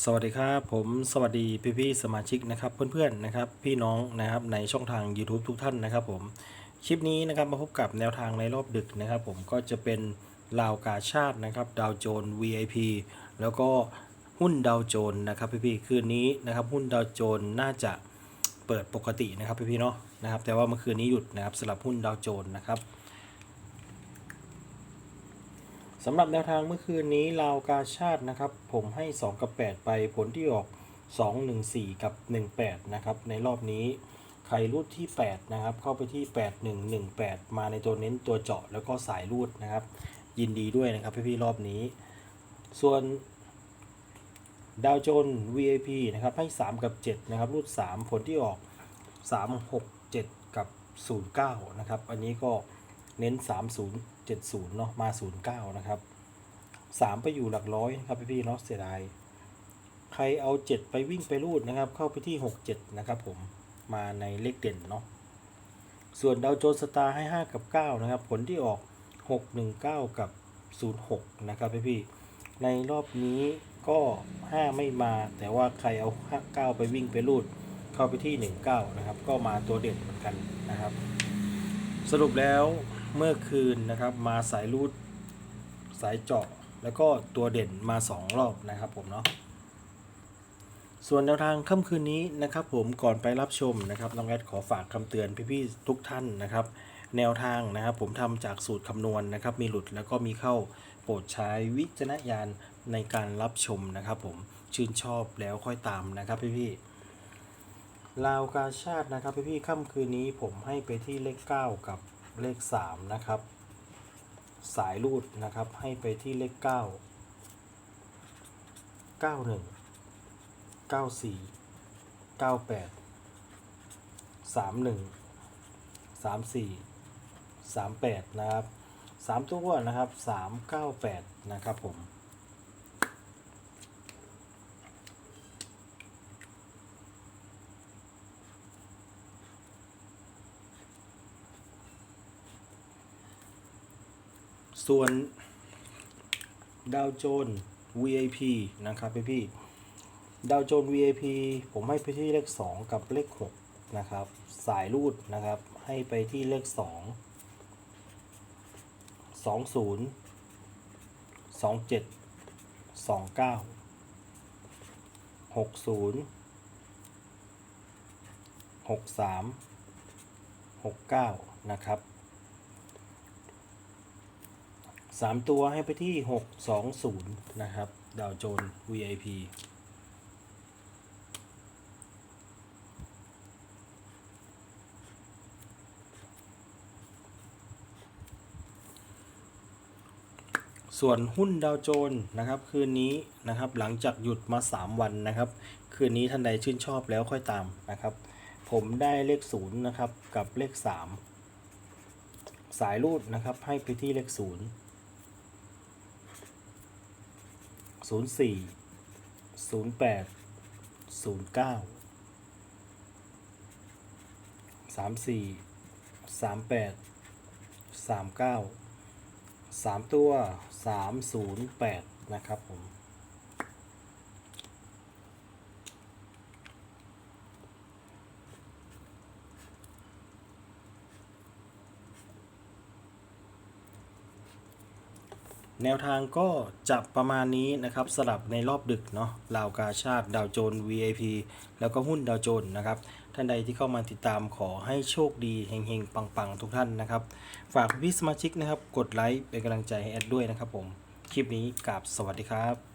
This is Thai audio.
สวัสดีครับผมสวัสดีพี่พี่ๆสมาชิกนะครับเพื่อนๆนะครับพี่น้องนะครับในช่องทาง YouTube ทุกท่านนะครับผมคลิปนี้นะครับมาพบกับแนวทางในรอบดึกนะครับ ผมก็จะเป็นลาวกาชาตินะครับดาวโจน VIP แล้วก็หุ้นดาวโจนนะครับพี่พี่ๆคืนนี้นะครับหุ้นดาวโจนน่าจะเปิดปกตินะครับพี่พี่ๆเนาะนะครับแต่ว่าเมื่อคืนนี้หยุดนะครับสำหรับหุ้นดาวโจนนะครับ สำหรับแนวทางเมื่อคืนนี้ลาวกาชาตินะครับ ผมให้ 2 กับ 8 ไปผลที่ออก 2 1 4 กับ 18 นะครับ ในรอบนี้ใครรูดที่ 8 นะครับ เข้าไปที่ 8 1 1 8 มาในตัวเน้นตัวเจาะแล้วก็สายรูดนะครับ ยินดีด้วยนะครับพี่ๆรอบนี้ ส่วนดาวโจน VIP นะครับให้ 3 กับ 7 นะครับ รูด 3 ผลที่ออก 3 6 7 กับ 09 นะครับ อันนี้ก็เน้น 70เนาะมา 09 นะครับ 3 ไปอยู่หลักร้อยนะครับพี่ๆเนาะเสียดาย ใครเอา 7 ไปวิ่งไปรูดนะครับ เข้าไปที่ 67 นะครับผมมาในเลขเด่นเนาะส่วนดาวโจนสตาร์ให้ 5 กับ 9 นะครับ ผลที่ออก 619 กับ 06 นะครับพี่ๆในรอบนี้ก็ 5 ไม่มา แต่ว่าใครเอา 9 ไปวิ่งไปรูด เข้าไปที่ 19 นะครับ ก็มาตัวเด่นเหมือนกันนะครับ สรุปแล้ว เมื่อคืนนะครับมาสายรูดสายเจาะแล้วก็ตัวเด่นมา 2 รอบนะครับผมเนาะส่วนแนวทางค่ำคืนนี้นะครับผมก่อนไปรับชมนะครับน้องแอดขอฝากคำเตือนพี่ๆทุกท่านนะครับ แนวทางนะครับผมทำจากสูตรคำนวณนะครับ มีหลุดแล้วก็มีเข้าโปรดใช้วิจารณญาณในการรับชมนะครับ ผมชื่นชอบแล้วค่อยตามนะครับพี่ๆลาวกาชาตินะครับพี่ๆค่ำคืนนี้ผมให้ไปที่เลข 9 กับ เลข 3 นะครับ สายรูดนะครับให้ไปที่เลข 9 91 94 98 31 34 38 นะครับ 3 ตัวนะครับ 398 นะครับผม ส่วนดาวโจน VIP นะครับพี่พี่ดาวโจน VIP ผมให้ไปที่เลข 2 กับเลข 6 นะครับ สายรูดนะครับ ให้ไปที่เลข 2 20 27 29 60 63 69 นะครับ สามตัวให้ไปที่หกสองศูนย์นะครับ ดาวโจน VIP ส่วนหุ้นดาวโจนนะครับ คืนนี้นะครับ หลังจากหยุดมา 3 วันนะครับ คืนนี้ท่านใดชื่นชอบแล้วค่อยตามนะครับ ผมได้เลข0นะครับ กับเลข 3 สายรูดนะครับ ให้ไปที่เลข0 ศูนย์สี่ศูนย์แปดศูนย์เก้าสามสี่สามแปดสามเก้าสามตัวสามศูนย์แปดนะครับผม แนวทางก็จะประมาณนี้นะครับสลับในรอบดึกเนาะลาวกาชาติดาวโจน VIP แล้วก็หุ้นดาวโจนนะครับ ท่านใดที่เข้ามาติดตามขอให้โชคดีเฮงๆ ปังๆ ทุกท่านนะครับ ฝากพี่สมาชิกนะครับ กดไลค์เป็นกำลังใจให้แอดด้วยนะครับผม คลิปนี้กราบสวัสดีครับ